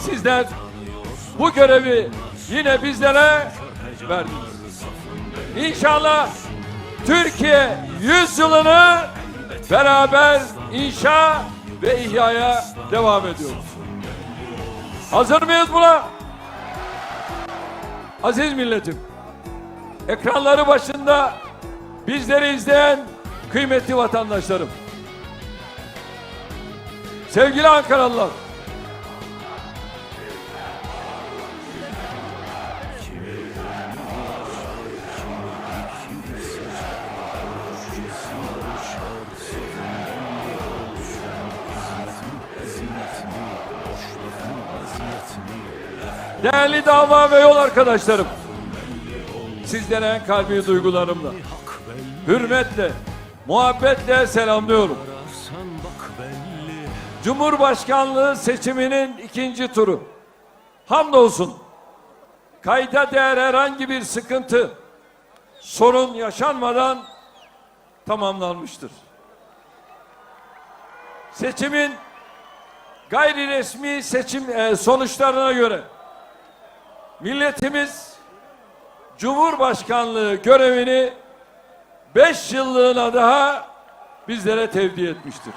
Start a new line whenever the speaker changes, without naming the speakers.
sizler bu görevi yine bizlere verdiniz. İnşallah Türkiye yüzyılını beraber inşa ve ihyaya devam ediyoruz. Hazır mıyız buna? Aziz milletim, ekranları başında bizleri izleyen kıymetli vatandaşlarım, sevgili Ankaralılar, Değerli dava ve yol arkadaşlarım. Sizlere en kalbi duygularımla, hürmetle, muhabbetle selamlıyorum. Cumhurbaşkanlığı seçiminin ikinci turu. Hamdolsun. Kayda değer herhangi bir sıkıntı, sorun yaşanmadan tamamlanmıştır. Seçimin gayri resmi seçim e, sonuçlarına göre milletimiz Cumhurbaşkanlığı görevini beş yıllığına daha bizlere tevdi etmiştir.